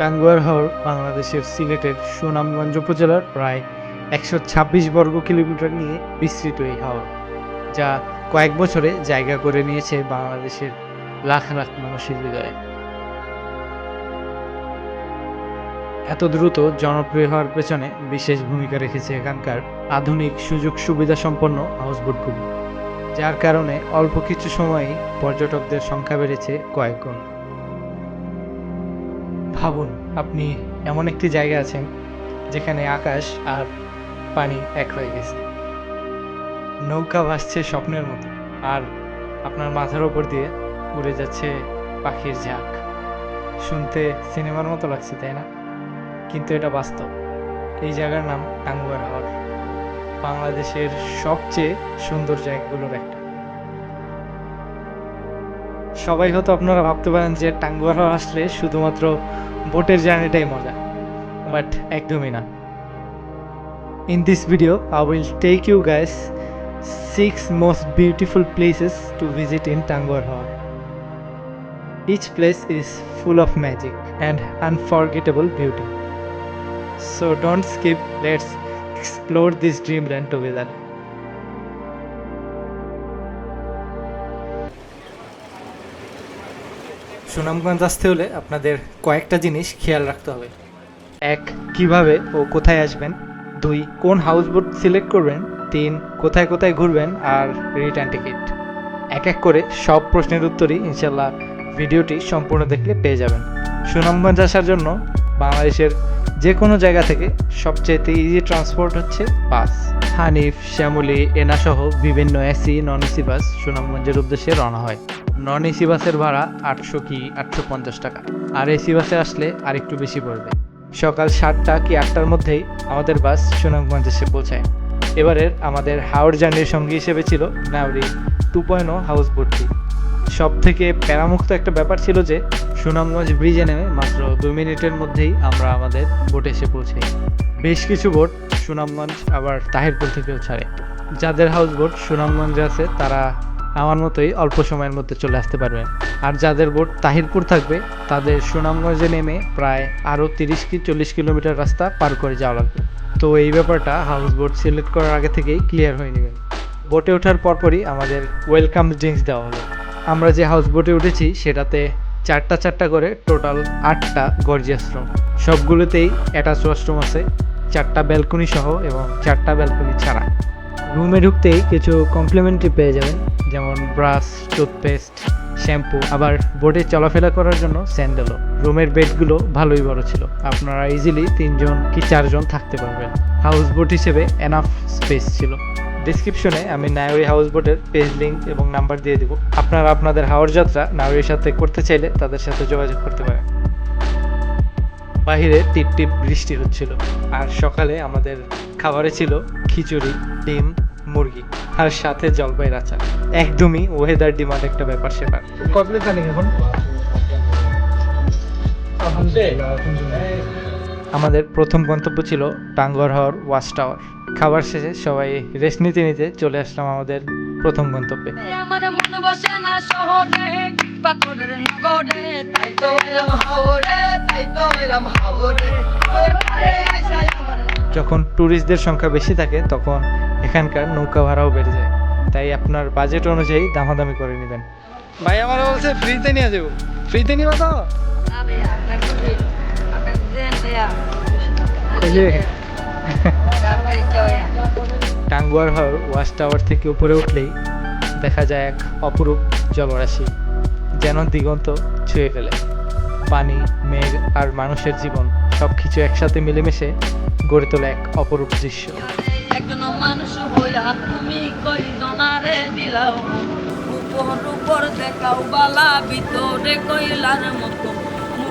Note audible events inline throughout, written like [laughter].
টাঙ্গুয়ার হাওর বাংলাদেশের সিলেটের সুনামগঞ্জ উপজেলার প্রায় একশো ছাব্বিশ বর্গ কিলোমিটার নিয়ে বিস্তৃত এই হাওর, যা কয়েক বছরে জায়গা করে নিয়েছে বাংলাদেশের লাখ লাখ মানুষের হৃদয়ে। এত দ্রুত জনপ্রিয় হওয়ার পেছনে বিশেষ ভূমিকা রেখেছে এখানকার আধুনিক সুযোগ সুবিধা সম্পন্ন হাউসবোটগুলি যার কারণে অল্প কিছু সময়েই পর্যটকদের সংখ্যা বেড়েছে কয়েক গুণ। ভাবুন, আপনি এমন একটি জায়গা আছেন যেখানে আকাশ আর পানি এক হয়ে গেছে। নৌকা ভাসছে স্বপ্নের মতো, আর আপনার মাথার ওপর দিয়ে উড়ে যাচ্ছে পাখির ঝাঁক। শুনতে সিনেমার মতো লাগছে, তাই না? কিন্তু এটা বাস্তব। এই জায়গার নাম টাঙ্গুয়ার হাওর। বাংলাদেশের সবচেয়ে সুন্দর জায়গাগুলোর একটা। সবাই হয়তো আপনারা ভাবতে পারেন যে টাঙ্গুয়ার আসলে শুধুমাত্র বোটের জার্নিটাই মজা বাট একদমই না in this video I will take you guys six most beautiful places to visit in Tanguar Haor Each place is full of magic and unforgettable beauty. So don't skip, let's explore this dreamland together. Sunamganj আসতে হলে আপনাদের কয়েকটা জিনিস খেয়াল রাখতে হবে। এক, কীভাবে ও কোথায় আসবেন? দুই, কোন হাউসবোট সিলেক্ট করবেন? তিন, কোথায় কোথায় ঘুরবেন? আর রিটার্ন টিকিট এক এক করে সব প্রশ্নের উত্তরই ইনশাল্লাহ ভিডিওটি সম্পূর্ণ দেখলে পেয়ে যাবেন। সুনামগঞ্জ আসার জন্য বাংলাদেশের যে কোনো জায়গা থেকে সবচেয়ে ইজি ট্রান্সপোর্ট হচ্ছে বাস হানিফ, শ্যামলি, এনাসহ বিভিন্ন এসি নন এসি বাস সুনামগঞ্জের উদ্দেশ্যে রওনা হয়। নন এসি বাসের ভাড়া আটশো কি আটশো পঞ্চাশ টাকা। আর এসি বাসে আসলে আর একটু বেশি পড়বে। সকাল সাতটা কি আটটার মধ্যেই আমাদের বাস সুনামগঞ্জ এসে পৌঁছায়। এবারের আমাদের হাওড় জার্নির সঙ্গী হিসেবে ছিল নাউরি টু পয়েন্ট হাউস বোটটি সব থেকে প্যারামুক্ত একটা ব্যাপার ছিল যে সুনামগঞ্জ ব্রিজে নেমে মাত্র দুই মিনিটের মধ্যেই আমরা আমাদের বোটে এসে পৌঁছাই। বেশ কিছু বোট সুনামগঞ্জ, আবার তাহিরপুর থেকেও ছাড়ে। যাদের হাউস বোট সুনামগঞ্জে আছে, তারা আমার মতোই অল্প সময়ের মধ্যে চলে আসতে পারবেন। আর যাদের বোট তাহিরপুর থাকবে, তাদের সুনামগঞ্জে নেমে প্রায় আরও তিরিশ কি চল্লিশ কিলোমিটার রাস্তা পার করে যাওয়া লাগবে। তো এই ব্যাপারটা হাউস বোট সিলেক্ট করার আগে থেকেই ক্লিয়ার হয়ে নেবেন। বোটে ওঠার পরপরই আমাদের ওয়েলকাম ড্রিঙ্কস দেওয়া হলো। আমরা যে হাউস বোটে উঠেছি, সেটাতে চারটা চারটা করে টোটাল আটটা গর্জিয়াস রুম। সবগুলোতেই অ্যাটাচ ওয়াশরুম আছে। চারটা ব্যালকনি সহ এবং চারটা ব্যালকনি ছাড়া। রুমে ঢুকতেই কিছু কমপ্লিমেন্টারি পেয়ে যাবেন, যেমন ব্রাশ টুথপেস্ট শ্যাম্পু আবার বোটে চলাফেরা করার জন্য স্যান্ডেলও রুমের বেডগুলো ভালোই বড় ছিল। আপনারা ইজিলি তিনজন কি চারজন থাকতে পারবেন। হাউস বোট হিসেবে এনাফ স্পেস ছিল। ডিসক্রিপশনে আমি নায়রি হাউস বোটের পেজ লিঙ্ক এবং নাম্বার দিয়ে দেবো। আপনারা আপনাদের হাওড় যাত্রা নায়রির সাথে করতে চাইলে তাদের সাথে যোগাযোগ করতে পারেন। বাহিরে টিপ টিপ বৃষ্টি হচ্ছিল। আর সকালে আমাদের খাবারে ছিল খিচুড়ি ডিম মুরগি আর সাথে জলপাইয়ের আচার। একদমই ওয়েদার ডিমান্ড একটা ব্যাপার সেপার। এখন? আমাদের প্রথম গন্তব্য ছিল টাঙ্গর হওয়ার ওয়াচ টাওয়ার। খাবার শেষে সবাই রেস্ট নিতে নিতে চলে আসলাম আমাদের প্রথম গন্তব্যে। মন যখন ট্যুরিস্টদের সংখ্যা বেশি থাকে তখন এখানকার নৌকা ভাড়াও বেড়ে যায়। তাই আপনার বাজেট অনুযায়ী দামাদামি করে নেবেন। ভাই আমার বলছে ফ্রিতে নিয়ে যাব। ফ্রিতে নিবা তো? আরে টাঙ্গুয়ার হাওর ওয়াচ টাওয়ার থেকে উপরে উঠলেই দেখা যায় এক অপরূপ জলরাশি, যেন দিগন্ত ছুঁয়ে ফেলে। পানি, মেঘ আর মানুষের জীবন সব কিছু একসাথে মিলেমিশে গড়ে তোলে এক অপরূপ দৃশ্য।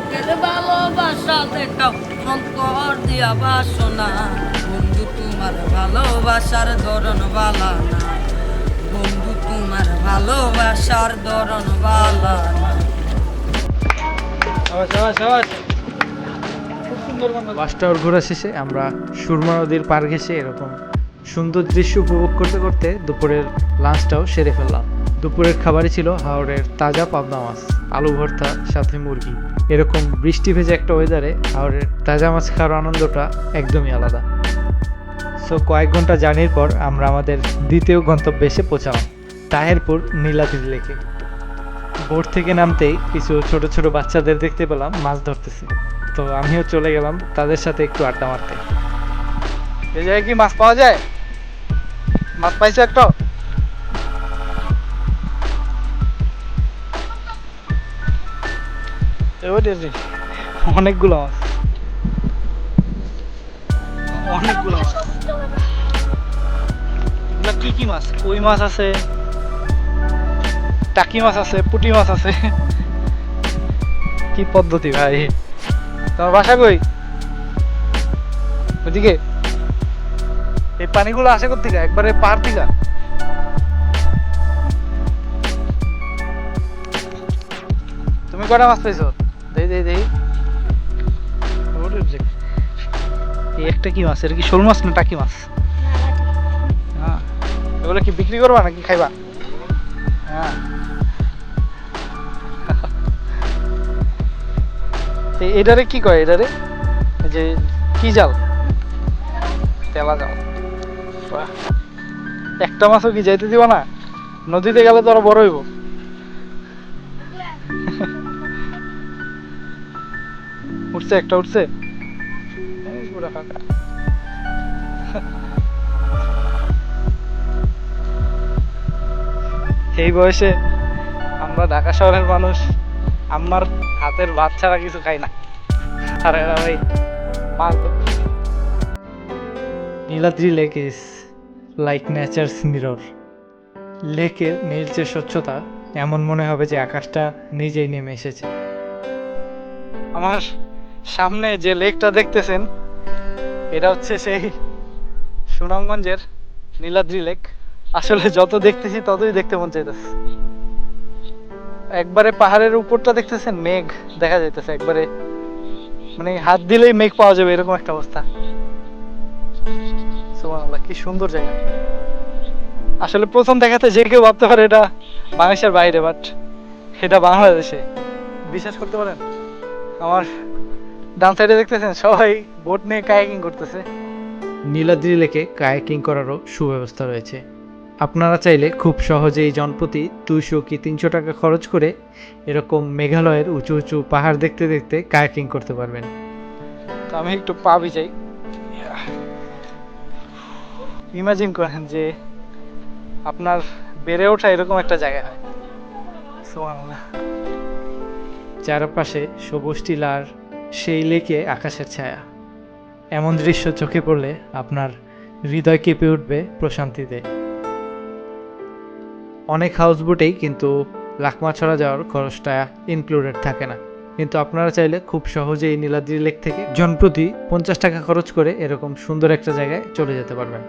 মুখের ভালোবাসা দেখাও দিয়া বাসনা। বন্ধু তোমার ভালোবাসার ধরন বালা না। বন্ধু তোমার ভালোবাসার ধরন বালা না। ওয়াচ টাওয়ার ঘোরা শেষে আমরা সুরমা নদীর পার ঘেসে এরকম সুন্দর দৃশ্য উপভোগ করতে করতে দুপুরের লাঞ্চটাও সেরে ফেললাম। দুপুরের খাবারই ছিল হাওড়ের তাজা পাবদা মাছ, আলু ভর্তা, সাথে মুরগি। এরকম বৃষ্টি ভেজে একটা ওয়েদারে হাওড়ের তাজা মাছ খাওয়ার আনন্দটা একদমই আলাদা। সো কয়েক ঘণ্টা জার্নির পর আমরা আমাদের দ্বিতীয় গন্তব্যে এসে পৌঁছালাম, তাহেরপুর নীলাদ্রি লেকে। বোট থেকে নামতেই কিছু ছোট ছোট বাচ্চাদের দেখতে পেলাম, মাছ ধরতেছে। তো আমিও চলে গেলাম তাদের সাথে একটু আড্ডা মারতে। এই জায়গায় কি মাছ পাওয়া যায়? মাছ পাইছো একটা? অনেকগুলো মাছ অনেকগুলো মাছ কি কি মাছ? কই মাছ আছে? টাকি মাছ আছে, পুটি মাছ আছে। কি পদ্ধতি ভাই? তোমার বাসা কই? ওদিকে এই পানিগুলো আসে কোথেকে একবারে পাহাড় থেকে তুমি কটা মাছ পাইছো দেই দেই দেই ওরে রে। এই একটা কি মাছ? এটা কি শোল মাছ না টাকি মাছ? হ্যাঁ। এগুলো কি বিক্রি করবা নাকি খাইবা? হ্যাঁ। [laughs] এটারে কি কয় এটারে? যে কি জাল? তেলা জাল। একটা মাছও কি যাইতে দিবা না? নদীতে গেলে তো আরও বড় হইব। উঠছে একটা উঠছে। এই বয়সে আমরা ঢাকা শহরের মানুষ আমার হাতের ভাত ছাড়া কিছু খাই না। আর এরা ভাই মাছ। Niladri lake is like nature's mirror. লেকের নীলচে স্বচ্ছতা এমন মনে হবে যে আকাশটা নিজেই নেমে এসেছে। আমার সামনে যে লেকটা দেখতেছেন, এটা হচ্ছে সেই সুনামগঞ্জের নীলাদ্রি লেক। আসলে যত দেখতেছি ততই দেখতে মন চাইতেছে। একবারে পাহাড়ের উপরটা দেখতেছেন, মেঘ দেখা যাইতেছে একবারে। মানে হাত দিলেই মেঘ পাওয়া যাবে, এরকম একটা অবস্থা। কি সুন্দর জায়গা। আসলে প্রথম দেখাতে যে কেউ ভাবতে পারে এটা বাংলাদেশের বাইরে, বাট এটা বাংলাদেশে। বিশ্বাস করতে পারেন, আমার ডান সাইডে দেখতেছেন সবাই বোট নিয়ে কায়াকিং করতেছে। নীলাদ্রি লেকে কায়াকিং করারও সুব্যবস্থা রয়েছে। আপনারা চাইলে খুব সহজেই জনপ্রতি দুশো কি তিনশো টাকা খরচ করে এরকম মেঘালয়ের উঁচু উঁচু পাহাড় দেখতে দেখতে কায়াকিং করতে পারবেন। তো আমি একটু পা চাই ইমাজিন করেন যে আপনার বেড়ে ওঠা এরকম একটা জায়গা হয়। চারপাশে সবুজ টিলার সেই লেকে আকাশের ছায়া। এমন দৃশ্য চোখে পড়লে আপনার হৃদয় কেঁপে উঠবে প্রশান্তিতে। অনেক হাউসবোটেই কিন্তু লাকমাছড়া যাওয়ার খরচটা ইনক্লুডেড থাকে না। কিন্তু আপনারা চাইলে খুব সহজেই নীলাদ্রি লেক থেকে জনপ্রতি পঞ্চাশ টাকা খরচ করে এরকম সুন্দর একটা জায়গায় চলে যেতে পারবেন।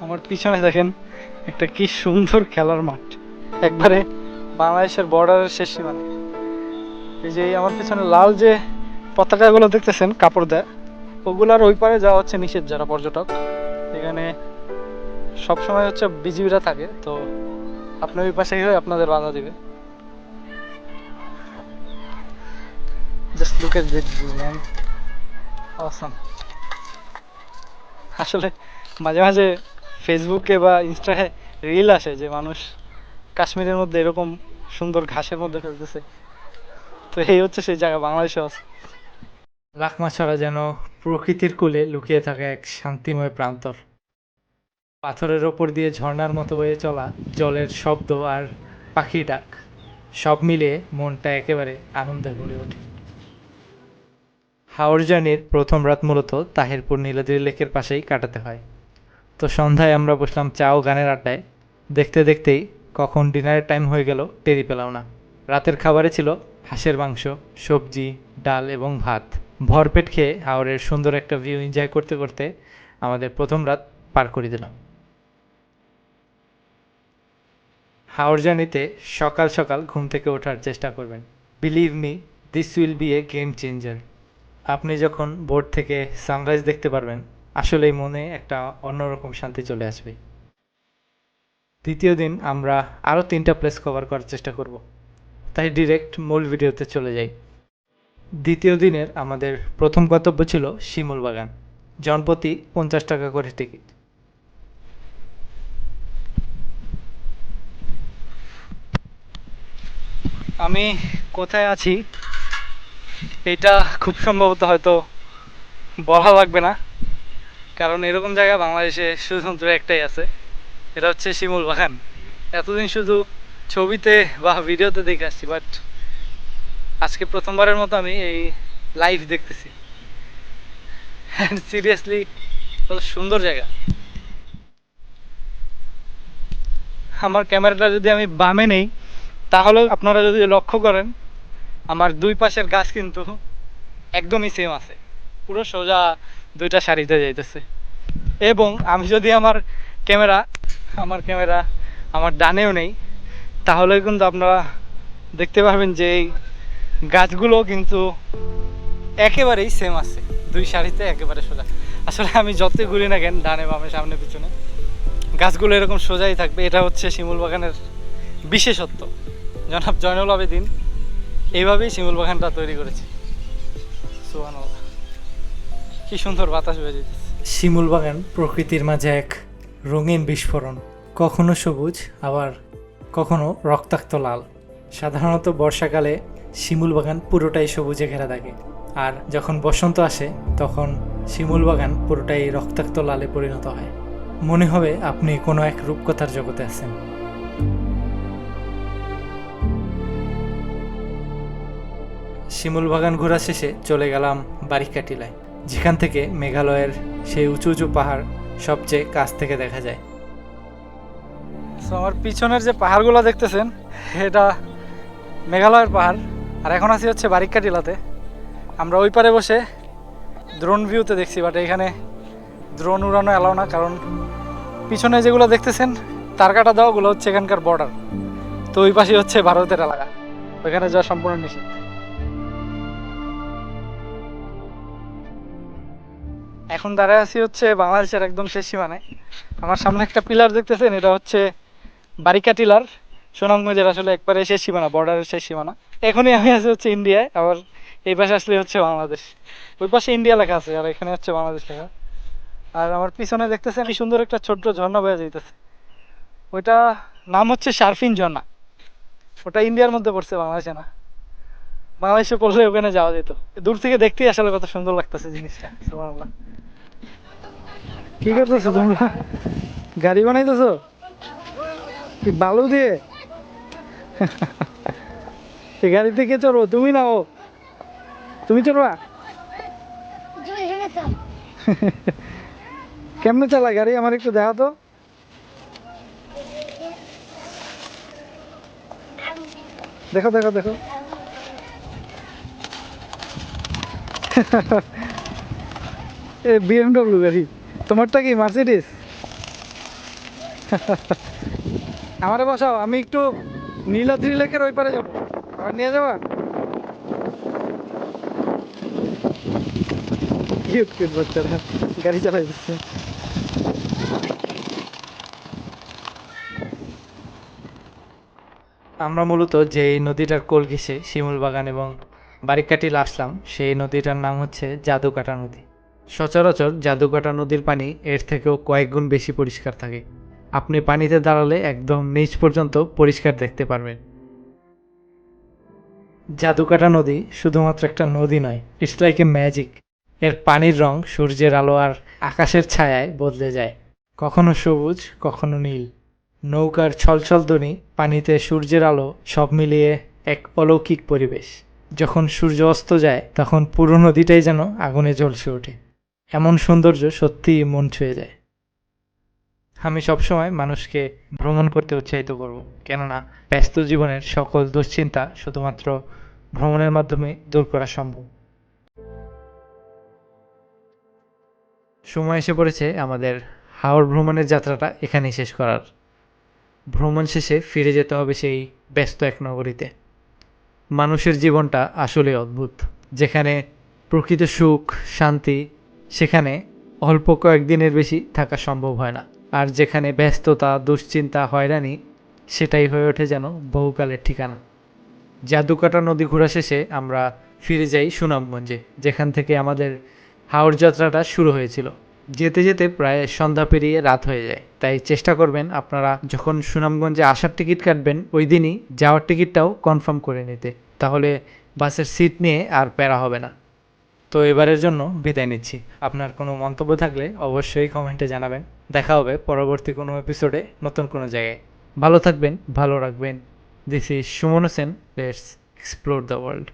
আমার পিছনে দেখেন একটা কি সুন্দর খেলার মাঠ। একবারে বাংলাদেশের বর্ডারের শেষ সীমানে। এই যে আমার পিছনে লাল যে পতাকাগুলো দেখতেছেন, কাপড় দেয়। ওগুলার ওই পারে যাওয়া হচ্ছে নিষেধ যারা পর্যটক। এখানে সবসময় হচ্ছে বিজিবিরা থাকে, তো আপনি ওই পাশে হয়ে আপনাদের বাধা দিবে। জাস্ট আসলে মাঝে মাঝে ফেসবুকে বা ইনস্টায় রিল আসে যে মানুষ কাশ্মীরের মধ্যে এরকম সুন্দর ঘাসের মধ্যে ফেলতেছে। তো এই হচ্ছে সেই জায়গা বাংলাদেশে আছে। লাকমাছড়া যেন প্রকৃতির কোলে লুকিয়ে থাকা এক শান্তিময় প্রান্তর। পাথরের ওপর দিয়ে ঝর্ণার মতো বয়ে চলা জলের শব্দ আর পাখি ডাক, সব মিলিয়ে মনটা একেবারে আনন্দে ভরে ওঠে। হাওড় জার্নির প্রথম রাত মূলত তাহিরপুর নীলাদ্রি লেকের পাশেই কাটাতে হয়। তো সন্ধ্যায় আমরা বসলাম চা ও গানের আড্ডায়। দেখতে দেখতেই কখন ডিনারের টাইম হয়ে গেল টেরি পেলাম না। রাতের খাবারে ছিল হাঁসের মাংস, সবজি, ডাল এবং ভাত। ভরপেট খেয়ে হাওড়ের সুন্দর একটা ভিউ এনজয় করতে করতে আমাদের প্রথম রাত পার করে দিলাম। হাওড় জার্নিতে সকাল সকাল ঘুম থেকে ওঠার চেষ্টা করবেন। Believe me this will be a game changer আপনি যখন বোর্ড থেকে সানরাইজ দেখতে পারবেন, আসলেই মনে একটা অন্যরকম শান্তি চলে আসবে। দ্বিতীয় দিন আমরা আরও তিনটা প্লেস কভার করার চেষ্টা করব। তাই ডিরেক্ট মূল ভিডিওতে চলে যাই। দ্বিতীয় দিনের আমাদের প্রথম গন্তব্য ছিল শিমুল বাগান। জনপ্রতি পঞ্চাশ টাকা করে টিকিট। আমি কোথায় আছি? এটা খুব সম্ভবত হয়তো বলা লাগবে না। কারণ এরকম জায়গা বাংলাদেশে শুধুমাত্র একটাই আছে। এটা হচ্ছে শিমুল বাগান। এতদিন শুধু ছবিতে বা ভিডিওতে দেখে আসছি বাট আজকে প্রথমবারের মতো আমি এই লাইভ দেখতেছি। সিরিয়াসলি কত সুন্দর জায়গা। আমার ক্যামেরাটা যদি আমি বামে নেই, তাহলেও আপনারা যদি লক্ষ্য করেন, আমার দুই পাশের গাছ কিন্তু একদমই সেম আছে। পুরো সোজা দুইটা সারিতে যাইতেছে। এবং আমি যদি আমার ক্যামেরা আমার ক্যামেরা আমার ডানেও নেই, তাহলে কিন্তু আপনারা দেখতে পারবেন যে এই গাছগুলো কিন্তু একেবারেই সেম আছে। দুই সারিতে একেবারে সোজা। আসলে আমি যতই ঘুরি না কেন, ডানে বামে, সামনে, পিছনে, গাছগুলো এরকম সোজাই থাকবে। এটা হচ্ছে শিমুল বাগানের বিশেষত্ব। জনাব জয়নুল আবেদিন এইভাবেই শিমুল বাগানটা তৈরি করেছে। কি সুন্দর বাতাস বেজে শিমুল বাগান প্রকৃতির মাঝে এক রঙিন বিস্ফোরণ। কখনো সবুজ, আবার কখনো রক্তাক্ত লাল। সাধারণত বর্ষাকালে শিমুল বাগান পুরোটাই সবুজে ঘেরা থাকে। আর যখন বসন্ত আসে, তখন শিমুল বাগান পুরোটাই রক্তাক্ত লালে পরিণত হয়। মনে হবে আপনি কোনো এক রূপকথার জগতে আছেন। শিমুল বাগান ঘোরা শেষে চলে গেলাম বারিকা টিলায় যেখান থেকে মেঘালয়ের সেই উঁচু উঁচু পাহাড় সবচেয়ে কাছ থেকে দেখা যায়। আমার পিছনের যে পাহাড়গুলো দেখতেছেন, এটা মেঘালয়ের পাহাড়। আর এখন আছি হচ্ছে বারিকা টিলাতে। আমরা ওই পারে বসে ড্রোন ভিউতে দেখছি বাট এখানে ড্রোন উড়ানো এলাও না, কারণ পিছনে যেগুলো দেখতেছেন, তার কাটা দেওয়াগুলো হচ্ছে এখানকার বর্ডার তো ওই পাশে হচ্ছে ভারতের এলাকা। ওইখানে যাওয়া সম্পূর্ণ নিষেধ। এখন দাঁড়ায় আছি হচ্ছে বাংলাদেশের একদম শেষ সীমানায়। আমার সামনে একটা পিলার দেখতেছেন, এটা হচ্ছে বারিকা টিলার, সুনামগঞ্জের আসলে একবারে শেষ সীমানা বর্ডারের শেষ সীমানা। এখনই আমি আছি হচ্ছে ইন্ডিয়ায়, আবার এই পাশে আসলে হচ্ছে বাংলাদেশ। ওই পাশে ইন্ডিয়া লেখা আছে, আর এখানে হচ্ছে বাংলাদেশ লেখা। আর আমার পিছনে দেখতেছেন কি সুন্দর একটা ছোট্ট ঝর্ণা বয়ে যাইতেছে। ওইটা নাম হচ্ছে শারফিন ঝর্ণা। ওটা ইন্ডিয়ার মধ্যে পড়ছে, বাংলাদেশে না। বাংলাদেশে পড়লে ওখানে যাওয়া যেত। দূর থেকে দেখতেই আসলে কত সুন্দর লাগতেছে জিনিসটা কি করতেছো তোমরা? গাড়ি বানাইতেছো? বালু দিয়ে? এই গাড়িতে কে চড়বো তুমি না ও তুমি চড়বা [laughs] কেমনে চালা গাড়ি? আমার একটু দেখা তো। দেখো দেখো দেখো। [laughs] এ বিএমডব্লিউ গাড়ি। তোমারটা কি মার্সিডিস [laughs] আমারে বসাও আমি একটু নীলাদ্রি লেকের ওই পারে যাব। গাড়ি চালাই দিচ্ছে। আমরা মূলত যে নদীটার কোল ঘেঁষে শিমুল বাগান এবং বারিকাটিল আসলাম, সেই নদীটার নাম হচ্ছে জাদুকাটা নদী। সচরাচর জাদুকাটা নদীর পানি এর থেকেও কয়েক গুণ বেশি পরিষ্কার থাকে। আপনি পানিতে দাঁড়ালে একদম নিচ পর্যন্ত পরিষ্কার দেখতে পারবেন। জাদুকাটা নদী শুধুমাত্র একটা নদী নয় ইটস লাইক এ ম্যাজিক এর পানির রং সূর্যের আলো আর আকাশের ছায়ায় বদলে যায়। কখনো সবুজ, কখনো নীল। নৌকার ছলছল ধ্বনি পানিতে সূর্যের আলো সব মিলিয়ে এক অলৌকিক পরিবেশ। যখন সূর্য অস্ত যায়, তখন পুরো নদীটাই যেন আগুনে জ্বলসে ওঠে। এমন সৌন্দর্য সত্যিই মন ছুঁয়ে যায়। আমি সবসময় মানুষকে ভ্রমণ করতে উৎসাহিত করব। কেননা, ব্যস্ত জীবনের সকল দুশ্চিন্তা শুধুমাত্র ভ্রমণের মাধ্যমে দূর করা সম্ভব। সময় এসে পড়েছে আমাদের হাওড় ভ্রমণের যাত্রাটা এখানেই শেষ করার। ভ্রমণ শেষে ফিরে যেতে হবে সেই ব্যস্ত এক নগরীতে। মানুষের জীবনটা আসলে অদ্ভুত। যেখানে প্রকৃত সুখ, শান্তি, সেখানে অল্প কয়েকদিনের বেশি থাকা সম্ভব হয় না। আর যেখানে ব্যস্ততা, দুশ্চিন্তা, হয়রানি, সেটাই হয়ে ওঠে যেন বহুকালের ঠিকানা। জাদুকাটা নদী ঘোরা শেষে আমরা ফিরে যাই সুনামগঞ্জে, যেখান থেকে আমাদের হাওড় যাত্রাটা শুরু হয়েছিল। যেতে যেতে প্রায় সন্ধ্যা পেরিয়ে রাত হয়ে যায়। তাই চেষ্টা করবেন আপনারা যখন সুনামগঞ্জে আসার টিকিট কাটবেন, ওই দিনই যাওয়ার টিকিটটাও কনফার্ম করে নিতে। তাহলে বাসের সিট নিয়ে আর প্যারা হবে না। তো এবারের জন্য বিদায় নিচ্ছি। আপনার কোনো মন্তব্য থাকলে অবশ্যই কমেন্টে জানাবেন। দেখা হবে পরবর্তী কোনো এপিসোডে নতুন কোনো জায়গায়। ভালো থাকবেন, ভালো রাখবেন। This is Suman Hossain let's explore the world